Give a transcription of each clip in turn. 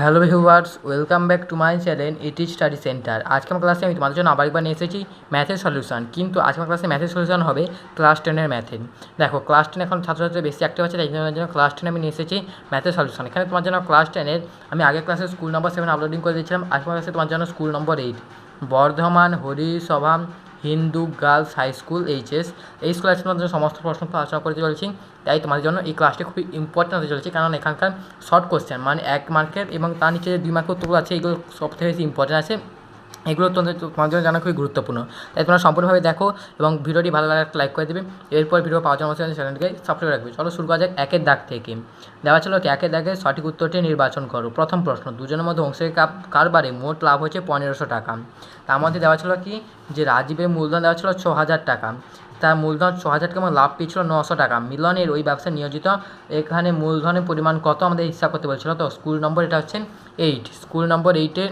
Hello viewers, welcome back to my channel ET study centre. আজকে আমার ক্লাসে আমি তোমাদের জন্য আবার একবার নিয়ে এসেছি ম্যাথের সলিউশন। কিন্তু আজকে আমার ক্লাসে ম্যাথের সলিউশন হবে ক্লাস টেনের ম্যাথের। দেখো, ক্লাস টেন এখন ছাত্রছাত্রী বেশি অ্যাক্টিভ আছে, তাই জন্য ক্লাস টেনে আমি নিয়ে এসেছি ম্যাথের সলিউশন। এখানে তোমার জন্য ক্লাস টেনের আমি আগের ক্লাসে স্কুল নম্বর সেভেন আপলোডিং করে দিয়েছিলাম, আজকে আমার ক্লাসে তোমার জন্য school number eight Bardhaman, Harisabha Hindu girls high school, HS. এই স্কুল আছে তোমাদের সমস্ত প্রশ্ন আলোচনা করতে চলেছি তাই তোমাদের জন্য এই ক্লাসটি খুবই ইম্পর্টেন্ট হতে চলেছে কারণ এখানকার শর্ট কোশ্চেন মানে এক মার্কের এবং তার নিচে যে দুই মার্কের উত্তরগুলো আছে, এগুলো সব থেকে বেশি ইম্পর্টেন্ট আছে। এগুলো তোমাদের তোমার জন্য জানা খুবই গুরুত্বপূর্ণ। তাই তোমরা সম্পূর্ণভাবে দেখো এবং ভিডিওটি ভালো লাগে লাইক করে দেবে। এরপর ভিডিও পাওয়ার জন্য অবশ্যই চ্যানেলটিকে সাবস্ক্রাইব রাখবে। চলো শুরু করা যাক একের দাগ থেকে। দেওয়া ছিল কি একের দাগে সঠিক উত্তরটি নির্বাচন করো। প্রথম প্রশ্ন, দুজনের মধ্যে অংশের কাপ কারবারে মোট লাভ হয়েছে পনেরোশো টাকা। তার মধ্যে দেওয়া ছিল কি? যে রাজীবের মূলধন দেওয়া ছিল ছ হাজার টাকা। তার মূলধন ছ হাজার টাকা লাভ পেয়েছিল নশো টাকা। মিলনের ওই ব্যবসায় নিয়োজিত, এখানে মূলধনের পরিমাণ কত আমাদের হিসাব করতে বলছিল তো? স্কুল নম্বর এটা হচ্ছে এইট স্কুল নম্বর এইটের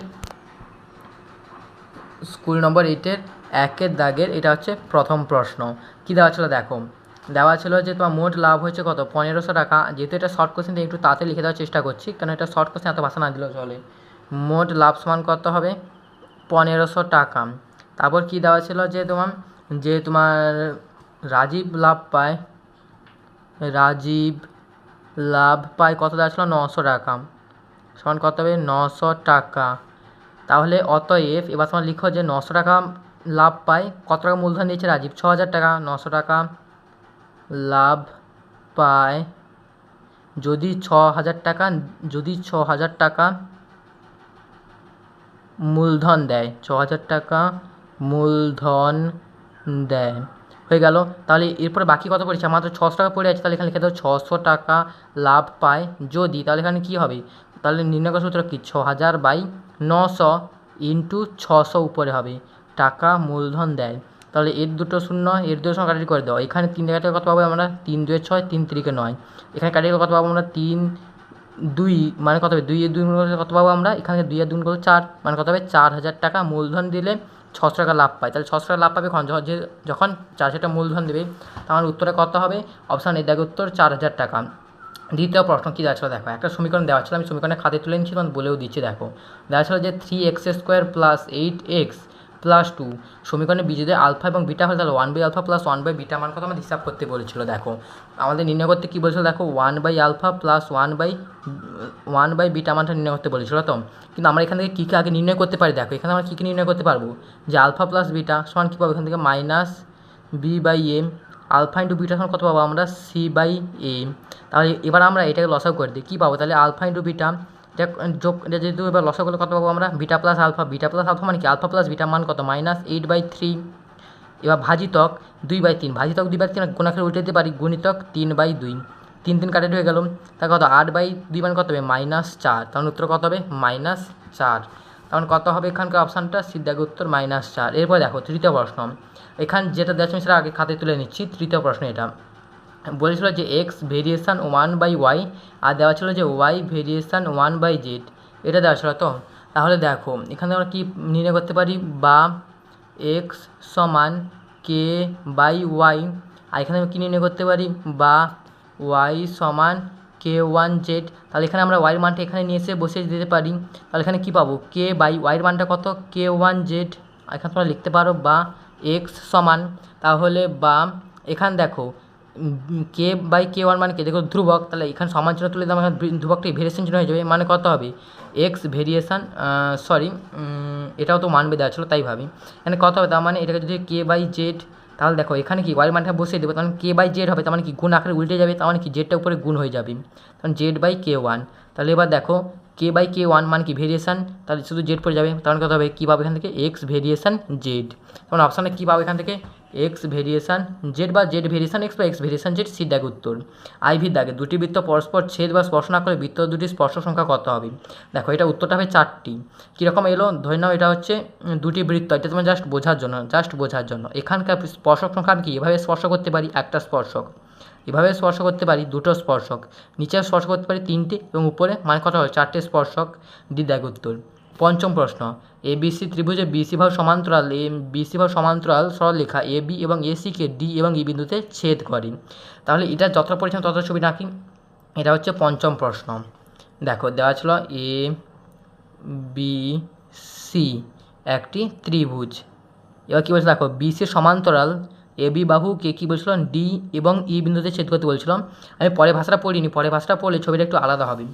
স্কুল নম্বর এইটের একের দাগের, এটা হচ্ছে প্রথম প্রশ্ন। কী দেওয়া ছিল? দেখো, দেওয়া ছিল যে তোমার মোট লাভ হয়েছে কত? পনেরোশো টাকা। যেহেতু এটা শর্ট কোশ্চেন একটু তাড়াতাড়ি লিখে দেওয়ার চেষ্টা করছি কারণ এটা শর্ট কোশ্চেন এত ভাষা না দিলেও চলে। মোট লাভ সমান কত হবে? পনেরোশো টাকা। তারপর কী দেওয়া ছিল যে তোমার যে তোমার রাজীব লাভ পায়, রাজীব লাভ পায় কত দেওয়া ছিল? নশো টাকা। সমান কত হবে? নশো টাকা। তাহলে অতএব এবার তোমার লিখো যে নশো টাকা লাভ পায়। কত টাকা মূলধন দিয়েছে রাজীব? ছ হাজার টাকা, নশো টাকা লাভ পায়। যদি ছ হাজার টাকা, যদি ছ হাজার টাকা মূলধন দেয়, ছ হাজার টাকা মূলধন দেয়। হয়ে গেল। তাহলে এরপরে বাকি কত পড়েছে? মাত্র ছশো টাকা পড়ে আছে, তাহলে এখানে লিখে দাও, ছশো টাকা লাভ পায়। যদি, তাহলে এখানে কী হবে? তাহলে নির্ণয় করার সূত্র কী? ছ হাজার বাই নশো ইন্টু ছশো উপরে হবে। টাকা মূলধন দেয়। তাহলে এর দুটো শূন্য, এর দুটো শূন্য কাটাটি করে দাও। এখানে তিন জায়গাটা কত পাবো আমরা? তিন, দুয়ে ছয়, তিন তিরিকে নয়। এখানে কাটিয়ে কত পাবো আমরা? তিন, দুই মানে কত হবে? দুই, এর দুই কত পাবো আমরা? এখানে দুই এর দুই করলে চার মানে কত হবে? চার হাজার টাকা মূলধন দিলে ছশো টাকা লাভ পায়। তাহলে ছশো টাকা লাভ পাবে যখন যে যখন চার হাজার টাকা মূলধন দেবে, তাহলে উত্তরে কত হবে? অপশান এ দেখো উত্তর চার হাজার টাকা। দ্বিতীয় প্রশ্ন কী দেওয়া ছিল? দেখো, একটা সমীকরণ দেওয়া ছিল, আমি সমীকরণে খাতে তুলে নিচ্ছি তখন বলেও দিচ্ছি, দেখো। দেওয়া ছিল যে three X square plus eight X plus two সমীকরণে বিজুদে আলফা এবং বিটা হলে তাহলে one by alpha plus one by beta মান কত আমাদের হিসাব করতে বলেছিল, দেখো। আমাদের নির্ণয় করতে কী বলেছিল, দেখো one by alpha plus one by one by beta মানটা নির্ণয় করতে বলেছিল তো। কিন্তু আমরা এখান থেকে কী কী আগে নির্ণয় করতে পারি, দেখো, এখানে আমরা কী কী নির্ণয় করতে পারব? যে আলফা প্লাস বিটা সমান কী পাবো? এখান থেকে minus B by M alpha into beta সমান কত পাবো আমরা? সি বাই এম তাহলে এবার আমরা এটাকে লসাও করে দিই। কী পাবো? তাহলে আলফা ইন্টু বিটা। যোগ, এটা যেহেতু এবার লসা করলে কত পাবো আমরা? Beta plus alpha. Beta plus alpha মানে কি? আলফা প্লাস বিটা মান কত? মাইনাস এইট বাই থ্রি এবার ভাজিতক দুই বাই তিন। ভাজিতক দুই বাই তিন গুণাকে উল্টে দিতে পারি, গুণিতক তিন বাই দুই। তিন তিন কাটেট হয়ে গেল। তার কত? আট বাই দুই মান কত হবে? মাইনাস চার। তখন উত্তর কত হবে? মাইনাস চার। তখন কত হবে এখানকার অপশানটা? সিদ্ধাকে উত্তর মাইনাস চার। এরপর দেখো, তৃতীয় প্রশ্ন। এখান যেটা দেওয়া আমি সেটা আগে খাতে তুলে নিচ্ছি। তৃতীয় প্রশ্ন এটা। বলেছিল যে X variation one by Y আর দেওয়া ছিল যে Y variation one by Z এটা দেওয়া ছিল তো? তাহলে দেখো, এখানে আমরা কী নির্ণয় করতে পারি? বা এক্স সমান কে বাই ওয়াই আর এখানে আমরা কী নির্ণয় করতে পারি? বা ওয়াই সমান কে ওয়ান জেড তাহলে এখানে আমরা ওয়াইয়ের মানটা এখানে নিয়ে এসে বসে দিতে পারি। তাহলে এখানে কী পাবো? কে বাই ওয়াইয়ের মানটা কত? কে ওয়ান জেড এখানে তোমরা লিখতে পারো বা এক্স সমান। তাহলে বা, এখানে দেখো কে বাই কে ওয়ান মানে কে? দেখো ধ্রুবক, তাহলে এখানে সমান চিহ্ন তুলে দিলাম এখানে ধ্রুবকটি ভেরিয়েশন চিহ্ন হয়ে যাবে মানে কত হবে? এক্স ভেরিয়েশান সরি এটাও তো মানবে দেওয়া ছিল, তাই ভাবি। এখানে কত হবে? তার মানে এটাকে যদি কে বাই জেড তাহলে দেখো, এখানে কি ওয়াই মানটা বসিয়ে দেবো তখন কে বাই জেড হবে, তার মানে কি গুণ আকারে উল্টে যাবে, তার মানে কি জেডটা উপরে গুণ হয়ে যাবে। তখন জেড বাই কে ওয়ান তাহলে এবার দেখো কে বাই কে ওয়ান মানে কি ভেরিয়েশান তাহলে শুধু জেড পড়ে যাবে তখন কত হবে? কী পাবে এখান থেকে? এক্স ভেরিয়েশান জেড তখন অপশানে কী পাবে এখান থেকে? এক্স ভেরিয়েশান জেড বা জেড ভেরিয়েশান এক্স বা এক্স ভেরিয়েশান জেড সি দাগে উত্তর। আইভির দাগে দুটি বৃত্ত পরস্পর ছেদ বা স্পর্শ না করে বৃত্ত দুটি স্পর্শ সংখ্যা কত হবে? দেখো, এটা উত্তরটা হবে চারটি। কীরকম এলো? ধরে নাও এটা হচ্ছে দুটি বৃত্ত, এটা তোমার জাস্ট বোঝার জন্য জাস্ট বোঝার জন্য। এখানকার স্পর্শক সংখ্যা আমি কি, এভাবে স্পর্শ করতে পারি? একটা স্পর্শক। এভাবে স্পর্শ করতে পারি দুটো স্পর্শক। নিচে স্পর্শ করতে পারি তিনটে এবং উপরে মানে কত হয় চারটে স্পর্শক। ডি দাগ উত্তর। পঞ্চম প্রশ্ন এ বিসি ত্রিভুজে বিসি ভাগ সমান্তরাল এ বিসি ভাগ সমান্তরাল সরলরেখা এ বি এবং এসিকে ডি এবং ই বিন্দুতে ছেদ করে। তাহলে এটা যতটা পরিচ্ছন্ন তত ছবি আঁকি এটা হচ্ছে পঞ্চম প্রশ্ন। দেখো, দেওয়া ছিল এ বি সি একটি ত্রিভুজ। এবার কী বলছে? দেখো বিসির সমান্তরাল এ বি বাহুকে কী বলছিলাম ডি এবং ই বিন্দুতে ছেদ করতে বলছিলাম আমি পরে ভাষাটা পড়িনি পরে ভাষাটা পড়লে ছবিটা একটু আলাদা হবে।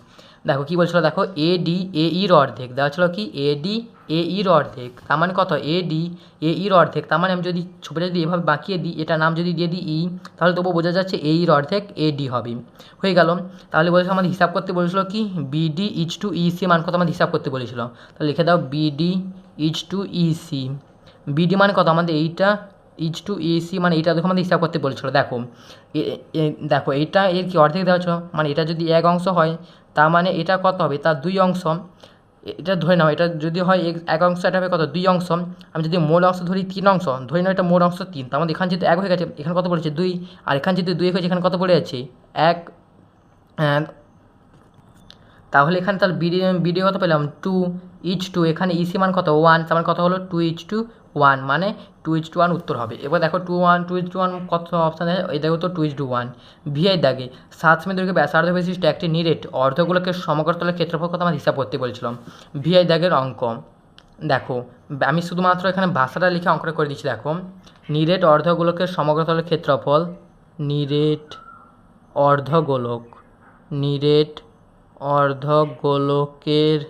দেখো কী বলছিল, দেখো এ ডি এ ইর অর্ধেক। দেওয়া ছিল কি? এ ডি এ ইর অর্ধেক। তার মানে কত? এ ডি এ ইর অর্ধেক। তার মানে আমি যদি ছবিটা যদি এভাবে বাঁকিয়ে দিই এটা নাম যদি দিয়ে দিই ই তাহলে তবুও বোঝা যাচ্ছে এ ইর অর্ধেক এ ডি হবে। হয়ে গেল। তাহলে বলেছিল আমাদের হিসাব করতে বলেছিল কি? BD is to E C মান কত আমাদের হিসাব করতে বলেছিল? তাহলে লিখে দাও BD is to E C BD মানে কত? আমাদের এইটা ইচ টু ইসি মানে এইটা দেখো আমাদের হিসাব করতে বলেছিল। দেখো দেখো, এইটা এর কি অর্ধেক দেওয়া ছিল? মানে এটা যদি এক অংশ হয় তার মানে এটা কত হবে? তার দুই অংশ এটা ধরে নাও, এটা যদি হয় এক- অংশ, এটা হবে কত? দুই অংশ আমি যদি মোল অংশ ধরি তিন অংশ, ধরে নাও এটা মোল অংশ তিন, তার মধ্যে এখানে যেহেতু এক হয়ে গেছে, এখানে কত পড়েছে দুই। আর এখানে যেহেতু দুই হয়েছে এখানে কত পড়ে আছে এক তাহলে এখানে তাহলে বিডি বিডি কত পেলাম? টু ইচ টু এখানে ইসি মান কত? ওয়ান তার মানে কত হলো? Two is to two one two is to two উত্তর হবে। এবার দেখো two one two is to two কত অপশান আছে? এই দেখো তো two is to two one দাগে, সাত সেমি দৈর্ঘ্যে ব্যাসার্ধ বিশিষ্ট একটি নিরেট অর্ধগুলোকে সমগ্রতলের ক্ষেত্রফল কথা আমার হিসাব করতে বলছিলাম? ভিআই দাগের অঙ্ক। দেখো, আমি শুধুমাত্র এখানে ভাষাটা লিখে অঙ্কটা করে দিচ্ছি, দেখো। নিরেট অর্ধগোলকের সমগ্রতলের ক্ষেত্রফল, নিরেট অর্ধগোলক, নিরেট অর্ধগোলকের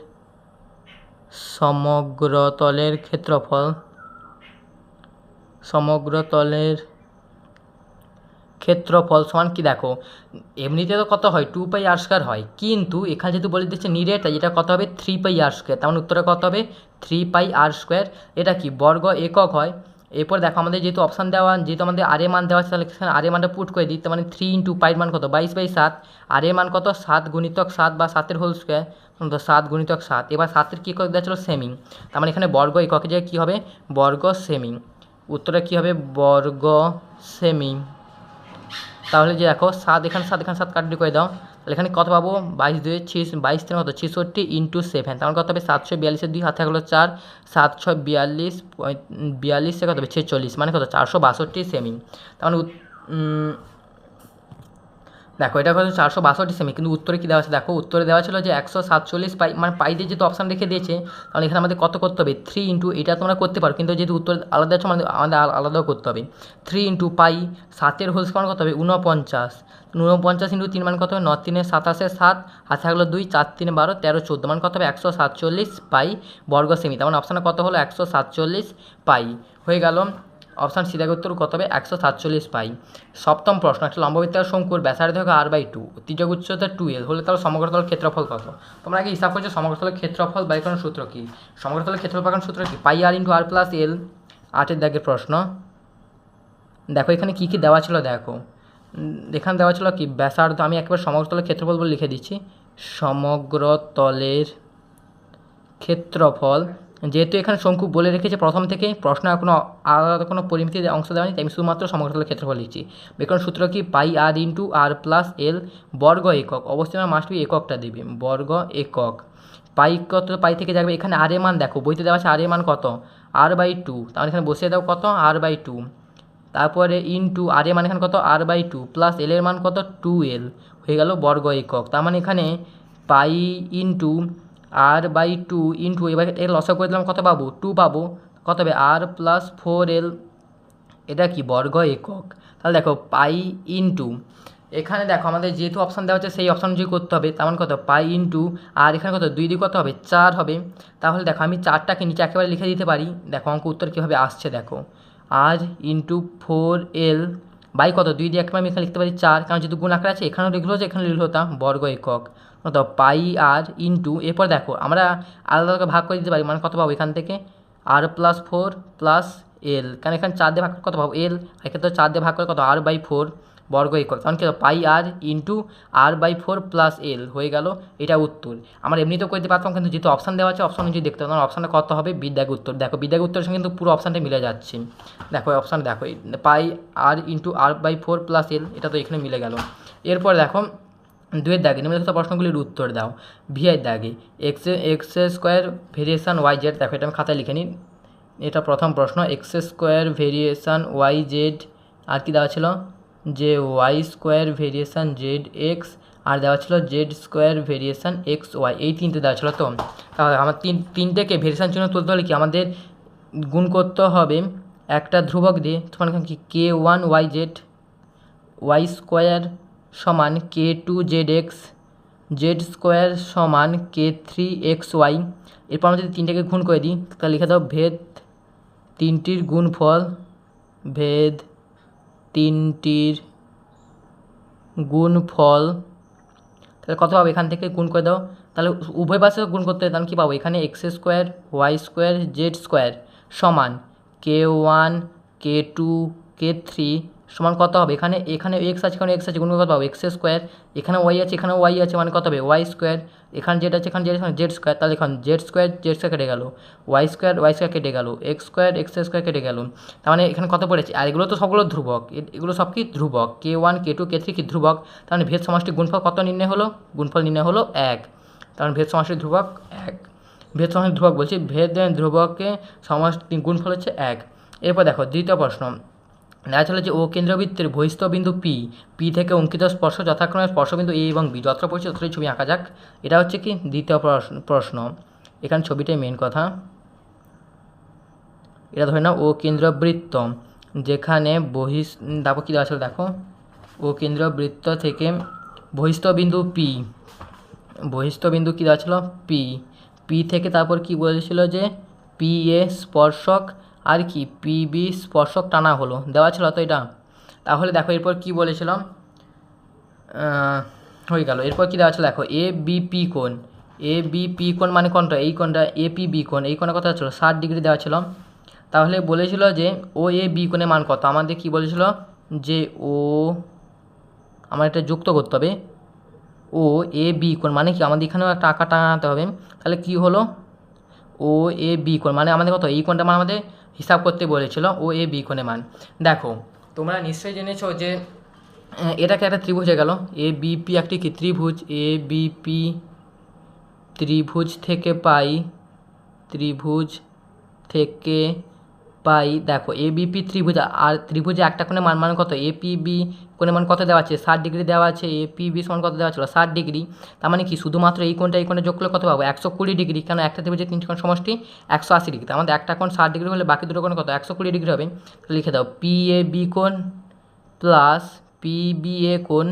সমগ্রতলের ক্ষেত্রফল সমগ্রতলের ক্ষেত্রফল সমান কি? দেখো, এমনিতে তো কত হয়? টু পাই আর স্কোয়ার হয়। কিন্তু এখানে যেহেতু বলে দিচ্ছে নিরেট, তাই এটা কত হবে? থ্রি পাই আর স্কোয়ার তেমন উত্তরটা কত হবে? থ্রি পাই আর স্কোয়ার এটা কি? বর্গ একক হয়। এরপর দেখো আমাদের যেহেতু অপশান দেওয়া, যেহেতু আমাদের আরে মান দেওয়া আছে, তাহলে এখানে আরে মানটা পুট করে দিই, তার মানে থ্রি ইন্টু পাইর মান কত? বাইশ বাই সাত। আরে মান কত? সাত গুণিতক সাত বা সাতের হোল স্কোয়ার তো সাত গুণিতক সাত। এবার সাতের কী একক দেওয়া ছিল সেমিং তার মানে এখানে বর্গ এককের জায়গায় কী হবে? বর্গ সেমিং উত্তরটা কী হবে? বর্গ সেমিং তাহলে যে দেখো, সাত এখানে সাত এখানে সাত কাটলি করে দাও। এখানে কত পাবো? বাইশ দুই ছিস, বাইশ তিন কত ছেষট্টি ইন্টু সেভেন তার মানে কত হবে? সাতশো বিয়াল্লিশের দুই হাতে থাকল চার, সাতশো বিয়াল্লিশ পঁয়- বিয়াল্লিশে কত হবে? ছেচল্লিশ মানে কত? চারশো বাষট্টি সেমি। তার মানে দেখো, এটা কত চারশো বাষট্টি সেমি কিন্তু উত্তরে কী দেওয়া আছে? দেখো, উত্তরে দেওয়া ছিল যে একশো সাতচল্লিশ পাই মানে পাই দিয়ে যেহেতু অপশান রেখে দিয়েছে, তাহলে এখানে আমাদের কত করতে হবে? থ্রি ইন্টু এটা তোমরা করতে পারো, কিন্তু যেহেতু উত্তর আলাদা আছে, আমাদের আমাদের আলাদাও করতে হবে। থ্রি ইন্টু পাই সাতের হোল স্কোয়ার কত হবে? উনপঞ্চাশ উনপঞ্চাশ ইন্টু তিন মান কত হবে? ন তিনে সাতাশে সাত, হাতে থাকল দুই, চার, তিনে বারো, তেরো, চোদ্দ, মান কত হবে? একশো সাতচল্লিশ পাই বর্গ সেমি তার মানে অপশানে কত হলো? একশো সাতচল্লিশ পাই। হয়ে গেল। অপশান সি উত্তর কত হবে? একশো সাতচল্লিশ পাই। সপ্তম প্রশ্ন, একটা লম্ববৃত্তাকার শঙ্কুর ব্যাসার্ধ হবে আর বাই টু তির্যক উচ্চতা টু এল হলে তার সমগ্রতল ক্ষেত্রফল কত? তোমরা আগে হিসাব করছ সমগ্রতলের ক্ষেত্রফল বাই করার সূত্র কী? সমগ্রতলের ক্ষেত্রফল বাই সূত্র কী? পাই আর ইন্টু আর প্লাস এল আটের দাগের প্রশ্ন। দেখো, এখানে কী কী দেওয়া ছিল দেখো। এখানে দেওয়া ছিল কি? ব্যাসার্ধ, আমি একবার সমগ্রতলের ক্ষেত্রফল বলে লিখে দিচ্ছি। সমগ্রতলের ক্ষেত্রফল যেহেতু এখানে শঙ্কু বলে রেখেছে, প্রথম থেকে প্রশ্ন কোনো আলাদা কোনো পরিমিতি অংশ দেওয়া তাই আমি শুধুমাত্র সমগ্রতলের ক্ষেত্রফল লিখছি। বিকরণ সূত্র কি? পাই আর ইন্টু আর প্লাস এল বর্গ একক। অবশ্যই আমার মাস্ট এককটা দেবে। বর্গ একক। পাই কত পাই থেকে যাবে? এখানে আর এ মান দেখো, বইতে দেওয়া আছে আর এ মান কত? R by two. তাহলে এখানে বসিয়ে দাও কত? R by two. তারপরে ইনটু আর এ মান এখানে কত? R by two. Plus L এর মান কত? Two L. হয়ে গেল বর্গ একক। তার মানে এখানে pi into R by two into এবার এর লসা করে দিলাম কত পাবো? টু পাবো। কত হবে? আর প্লাস ফোর এল এটা কি? বর্গ একক। তাহলে দেখো, পাই ইনটু এখানে দেখো, আমাদের যেহেতু অপশান দেওয়া হচ্ছে, সেই অপশান অনুযায়ী করতে হবে। তেমন কত? পাই ইনটু আর এখানে কত? দুই দিয়ে কত হবে? চার হবে। তাহলে দেখো, আমি চারটাকে নিচে একেবারে লিখে দিতে পারি। দেখো, অঙ্ক উত্তর কীভাবে আসছে দেখো। R into four L by কত? দুই দিয়ে একবার আমি এখানে লিখতে পারি চার। কারণ যেহেতু গুণ আকারে আছে, এখানেও লিখলো যে এখানে লিখলো হতাম বর্গ একক। কত পাই আর ইন্টু এরপর দেখো আমরা আলাদা আলাদা ভাগ করে দিতে পারি মানে কত পাবো এখান থেকে? R plus four plus L কারণ এখানে চার দিয়ে ভাগ করে কত পাবো? এল এক্ষেত্রে চার দিয়ে ভাগ করে কত? আর বাই ফোর বর্গ একক কারণ কি pi R into R by four plus L হয়ে গেল, এটা উত্তর। আমরা এমনিতেও করতে পারতাম, কিন্তু যেহেতু অপশান দেওয়া আছে অপশান অনুযায়ী দেখতে হবে অপশানটা কত হবে? বিদ্যাগ উত্তর। দেখো বিদ্যাগ উত্তরের সঙ্গে কিন্তু পুরো অপশানটা মিলে যাচ্ছে। দেখো অপশান দেখো pi R into R by four plus L এটা তো এখানে মিলে গেল। এরপর দেখো দুয়ের দাগে, নিম্নলিখিত প্রশ্নগুলির উত্তর দাও। ভিআই দাগে X X square variation Y Z দেখো এটা আমি খাতায় লিখে নিই। এটা প্রথম প্রশ্ন X square variation Y Z আর কি দেওয়া ছিল? যে Y square variation Z X আর দেওয়া ছিল Z square variation X Y এই তিনটে দেওয়া ছিল তো। তাহলে আমার তিন, তিনটেকে ভেরিয়েশান চিহ্ন তুলতে হলে কি আমাদের গুণ করতে হবে একটা ধ্রুবক দিয়ে? তোমার কি K one Y Z Y square সমান K two Z X Z square সমান কে থ্রি এক্স ওয়াই এরপর আমরা যদি তিনটাকে গুণ করে দিই, তাহলে লিখে দাও ভেদ তিনটির গুণফল, ভেদ তিনটির গুণফল। তাহলে কত পাবো? এখান থেকে গুণ করে দাও। তাহলে উভয় পাশে গুণ করতে তাহলে কী পাবো? এখানে X square Y square Z square সমান K one K two K three সমান কত হবে? এখানে এখানে এক্স আছে, এখানে এক্স আছে, গুণ কত পাবো। এক্স স্কোয়ার এখানে ওয়াই আছে, এখানে ওয়াই আছে মানে কত হবে? ওয়াই স্কোয়ার এখানে জেড আছে, এখানে জেড এখানে জেড স্কোয়ার তাহলে এখন জেড স্কোয়ার জেড স্কোয়ার কেটে গেল। ওয়াই স্কোয়ার ওয়াই স্কোয়ার কেটে গেল। এক্স স্কোয়ার এক্স স্কোয়ার কেটে গেল। তার মানে এখানে কত পড়েছে? আর এগুলো তো সবগুলো ধ্রুবক। এগুলো সব কি ধ্রুবক? K one K two K three কি ধ্রুবক? তার মানে ভেদ সমষ্টি গুণফল কত নির্ণয় হলো? গুণফল নির্ণয় হলো এক। তার মানে ভেদ সমষ্টি ধ্রুবক এক। ভেদ সমষ্টি ধ্রুবক বলছি, ভেদ ধ্রুবকে সমষ্টি গুণফল হচ্ছে এক। এরপর দেখো, দ্বিতীয় প্রশ্ন। দেখা ছিল যে ও কেন্দ্রবৃত্তের বহিস্থ বিন্দু পি পি থেকে অঙ্কিত স্পর্শ যথাক্রমে স্পর্শবিন্দু এ এবং বি যত্র পরিচিত ততই ছবি আঁকা যাক। এটা হচ্ছে কি? দ্বিতীয় প্রশ্ন প্রশ্ন। এখানে ছবিটাই মেন কথা। এটা ধরে নাও, ও কেন্দ্রবৃত্ত যেখানে বহিস, তারপর কী দেওয়া ছিল দেখো? ও কেন্দ্রবৃত্ত থেকে বহিস্থ বিন্দু পি বহিস্থ বিন্দু কী দেওয়া ছিল? পি পি থেকে তারপর কি বলেছিল যে পি এ স্পর্শক আর কি, পি বি স্পর্শক টানা হলো, দেওয়া ছিল তো এটা। তাহলে দেখো, এরপর কি বলেছিলাম? হয়ে গেল। এরপর কি দেওয়া ছিল? দেখো, এ বি পি কোণ। এ বি পি মানে কোনটা এই কোণটা এ পি বি কোণ, এই কোণের কথা ছিল, ষাট ডিগ্রি দেওয়া ছিল। তাহলে বলেছিল যে, ও এ বি কোণের মান কত? আমাদের কি বলেছিল? যে ও, আমার এটা যুক্ত করতে হবে। ও এ বি কোণ মানে কি? আমাদের এখানেও একটা আঁকা টানাতে হবে। তাহলে কি হলো? ও এ বি কোণ মানে আমাদের কত? এই কোণটা মানে আমাদের হিসাব করতে বলেছিল ও এ, বি কোণে মান। দেখো, তোমরা নিশ্চয়ই জেনেছো যে এটাকে একটা ত্রিভুজ হয়ে গেল। এ বিপি একটি কি ত্রিভুজ? এ বিপি ত্রিভুজ থেকে পাই, ত্রিভুজ থেকে পাই। দেখো, এ বিপি ত্রিভুজ, আর ত্রিভুজে একটা কোণে মান মান কত? এ, পি, বি মান কত দেওয়া আছে? ষাট ডিগ্রি দেওয়া আছে এ পি বি সমান কত দেওয়া ছিল? ষাট ডিগ্রি। তার মানে কি? শুধুমাত্র এই কোণটা, এই কোণে যোগ করলে কত পাবো? একশো কুড়ি ডিগ্রি। কেন একটা ত্রিভুজের তিনটি কোণ সমষ্টি একশো আশি ডিগ্রি। আমাদের একটা কোণ ষাট ডিগ্রি হলে বাকি দুটো কোণ কত? একশো কুড়ি ডিগ্রি হবে। লিখে দাও পি এ বি কোণ প্লাস পি বি এ কোণ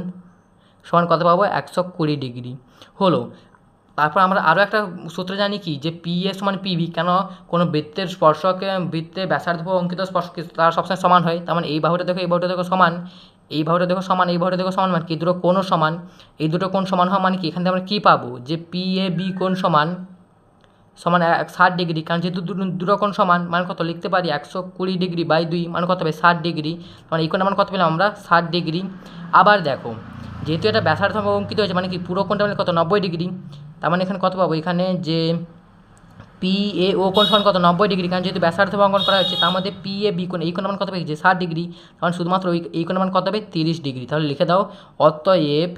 সমান কত পাবো? একশো কুড়ি ডিগ্রি। হলো, তারপর আমরা আরও একটা সূত্র জানি কি? যে পি এ সমান পিবি কেন কোনো বৃত্তের স্পর্শকে, বৃত্তের ব্যাসার্ধ অঙ্কিত স্পর্শ তারা সবসময় সমান হয়? তার মানে এই বাহুটা দেখো, এই বাহুটা দেখো সমান। এই বাহুটা দেখো সমান, এই বাহুটা দেখো সমান মানে কি? দুটো কোণও সমান। এই দুটো কোণ সমান হওয়া মানে কি? এখান থেকে আমরা কী পাবো? যে পি এ বি কোণ সমান সমান ষাট ডিগ্রি। কারণ যেহেতু দুটো কোণ সমান মানে কত? লিখতে পারি একশো কুড়ি ডিগ্রি বাই দুই মানে কত হবে? ষাট ডিগ্রি। মানে এই কোণের মান কত পেলাম আমরা? ষাট ডিগ্রি। আবার দেখো, যেহেতু এটা ব্যাসার্ধ অঙ্কিত হয়েছে মানে কি? পুরো কোণটা মানে কত? নব্বই ডিগ্রি। তার মানে এখানে কত পাবো? এখানে যে পি এ ও কোণ সমান কত? নব্বই ডিগ্রি। কারণ যেহেতু ব্যাসার্ধ অঙ্কন করা হচ্ছে তার মধ্যে পি এ বি কোণ এই কোণের মান কত পেয়েছে? ষাট ডিগ্রি। কারণ শুধুমাত্র ওই, এই কোণের মান কত হবে তিরিশ ডিগ্রি। তাহলে লিখে দাও, অতএব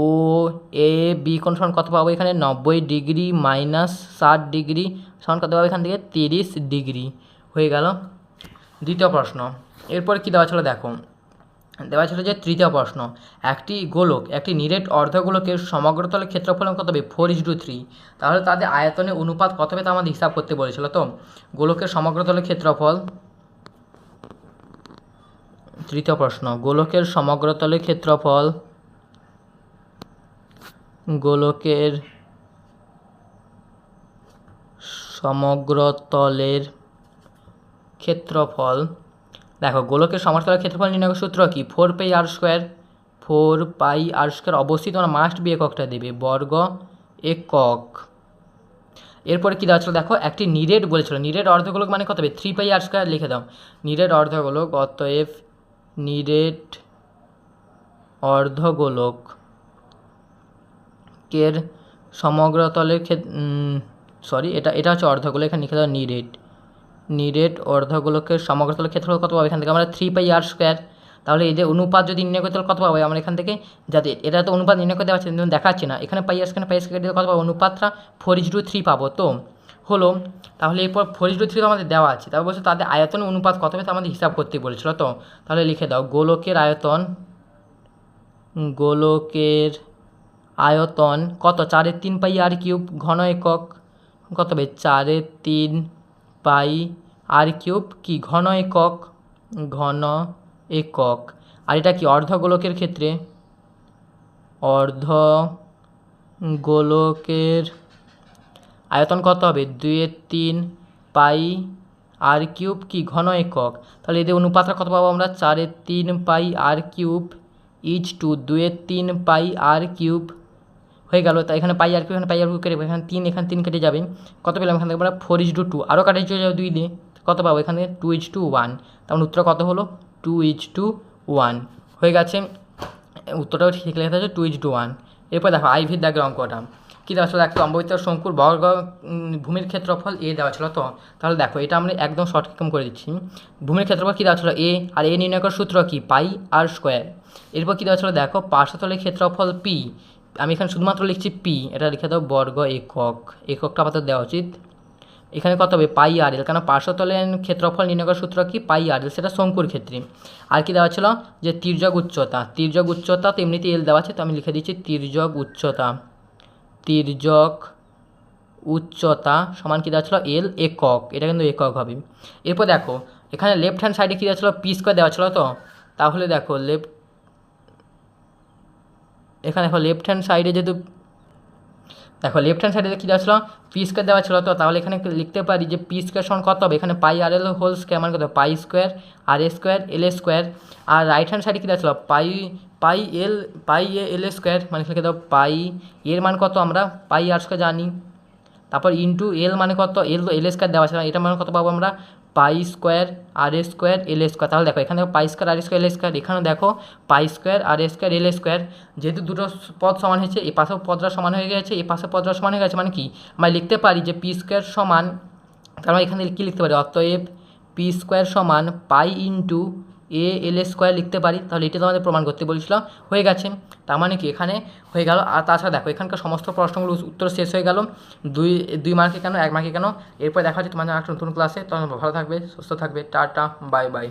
ও এ বি কোণ সমান কত পাবো এখানে? নব্বই ডিগ্রি মাইনাস ষাট ডিগ্রি সমান কত পাবো এখান থেকে? তিরিশ ডিগ্রি। হয়ে গেল। দ্বিতীয় প্রশ্ন। এরপর কী দেওয়া ছিল? দেখো দেওয়া ছিল যে তৃতীয় প্রশ্ন, একটি গোলক, একটি নিরেট অর্ধগোলকের সমগ্রতলের ক্ষেত্রফল কত হবে? ফোর ইস টু থ্রি তাহলে তাদের আয়তনের অনুপাত কত হবে তা আমাদের হিসাব করতে বলেছিল তো? গোলকের সমগ্রতলের ক্ষেত্রফল, তৃতীয় প্রশ্ন, গোলকের সমগ্রতলের ক্ষেত্রফল, গোলকের সমগ্রতলের ক্ষেত্রফল দেখো, গোলকের সমগ্রতলের ক্ষেত্রফল নির্ণয় সূত্র কি? Four pi R square four pi R square অবশ্যই তোমরা মাস্ট বি এককটা দেবে, বর্গ একক। এরপরে কী দেওয়া ছিল? দেখো, একটি নিরেট বলেছিল নিরেট অর্ধগোলক মানে কত হবে? থ্রি পাই আর স্কোয়ার লিখে দাও। নিরেট অর্ধগোলক, অতএব নিরেট অর্ধগোলক কের সমগ্রতলের ক্ষেত্র সরি এটা এটা হচ্ছে অর্ধগোলক, এখানে লিখে দাও নিরেট। নিরেট অর্ধগোলকের সমগ্রতলের ক্ষেত্রফল কত পাবো? এখান থেকে আমরা থ্রি পাই আর স্কোয়ার তাহলে এই যে অনুপাত যদি নির্ণয় করতে কত পাবো? আমরা এখান থেকে যাতে এটা তো অনুপাত নির্ণয় করতে পারছি, কিন্তু দেখাচ্ছি না। এখানে পাই স্কোয়ার পাই স্কোয়ার কত পাবো? অনুপাতটা ফোর ইস টু থ্রি পাবো। তো হলো, তাহলে এরপর ফোর ইস টু থ্রি তো আমাদের দেওয়া আছে। তারপর বলছে তাদের আয়তন অনুপাত কত হবে? আমাদের হিসাব করতে বলেছিল। তো তাহলে লিখে দাও, গোলকের আয়তন গোলকের আয়তন কত? চারের তিন পাই আর কিউব ঘন একক, কত হবে? চারের তিন পাই, আর কিউব কি? ঘন একক ঘন একক। আর এটা কি অর্ধগোলকের ক্ষেত্রে? অর্ধ গোলকের আয়তন কত হবে? দুইয়ের তিন পাই, আর কিউব কি? ঘন একক। তাহলে এদের অনুপাতটা কত পাবো আমরা? চারের তিন pi, R cube, is to. দুইয়ের তিন পাই, আর কিউব হয়ে গেল, তা এখানে পাই আর কিউব এখানে পাই আর কিউব কেটে এখানে তিন এখানে তিন কেটে যাবে। কত পেলাম? এখান থেকে আমরা ফোর ইচ টু টু আরও কাটে চলে যাবে দুই দিয়ে। কত পাবো? এখানে টু ইচ টু ওয়ান তার উত্তর কত হলো? টু ইচ টু ওয়ান হয়ে গেছে। উত্তরটাও ঠিক লেখা আছে টু ইচ টু ওয়ান এরপর দেখো আই আইভির দাগের অঙ্কটা কী দেওয়া ছিল? একটা অম্ববিত শঙ্কুর বর্গ ভূমির ক্ষেত্রফল এ দেওয়া ছিল তো? তাহলে দেখো, এটা আমরা একদম শর্ট কম করে দিচ্ছি। ভূমির ক্ষেত্রফল কী দেওয়া ছিল? এ আর এ নির্ণয় করার সূত্র কি? Pi R square. এরপর কী দেওয়া ছিল? দেখো, পার্শ্বতলের ক্ষেত্রফল পি আমি এখানে শুধুমাত্র লিখছি পি এটা লিখে দাও বর্গ একক। এককটা আপাতত দেওয়া উচিত। এখানে কত হবে? পাই আর এল। কারণ পার্শ্বতলের ক্ষেত্রফল নির্ণয় করার সূত্র কি? পাই আর এল, সেটা শঙ্কুর ক্ষেত্রে। আর কি দেওয়া ছিল? যে তির্যক উচ্চতা। তির্যক উচ্চতা তো এমনিতে এল দেওয়া আছে, তো আমি লিখে দিচ্ছি তির্যক উচ্চতা। তির্যক উচ্চতা সমান কী দেওয়া ছিল? এল একক। এটা কিন্তু একক হবে। এরপর দেখো, এখানে লেফট হ্যান্ড সাইডে কী দেওয়া ছিল? পি স্কোয়ার দেওয়া ছিল তো? তাহলে দেখো লেফট এখানে দেখো লেফট হ্যান্ড সাইডে যেহেতু, দেখো লেফট হ্যান্ড সাইডে কী দেওয়া ছিল? পি স্কোয়ার দেওয়া ছিল তো, তাহলে এখানে লিখতে পারি যে পি স্কোয়ার সমান কত হবে? এখানে পাই আর এল হোল স্কোয়ার মানে কত? Pi square R A square L A square R right hand সাইডে কী দেওয়া ছিল? পাই পাই এল পাই এ এল এ স্কোয়ার মানে লিখে দাও পাই এর মান কত আমরা? পাই আর স্কোয়ার জানি। তারপর ইন্টু এল মানে কত? এল এল এ স্কোয়ার দেওয়া আছে এটা মানে কত পাবো আমরা? Pi square R A square L square. তাহলে দেখো, এখানে pi square R square, L square. এখানে দেখো pi square R A square, L square. যেহেতু দুটো পদ সমান হয়েছে, এ পাশেও পদটা সমান হয়ে গেছে, এ পাশে পদটা সমান হয়ে গেছে মানে কি? আমরা লিখতে পারি যে পি স্কোয়ার সমান তার এখানে কী লিখতে পারি? অতএব পি স্কোয়ার সমান পাই ইন্টু এ এল স্কোয়ার লিখতে পারি, তাহলে এটা তোমাদের প্রমাণ করতে বলেছিল, হয়ে গেছে। তার মানে কি? এখানে হয়ে গেল, আর তাছাড়া দেখো, এখানকার সমস্ত প্রশ্নগুলো উত্তর শেষ হয়ে গেল। দুই দুই মার্কে কেন, এক মার্কে কেন? এরপর দেখা হচ্ছে তোমাদের একটা নতুন ক্লাসে তখন ভালো থাকবে, সুস্থ থাকবে, টাটা বাই বাই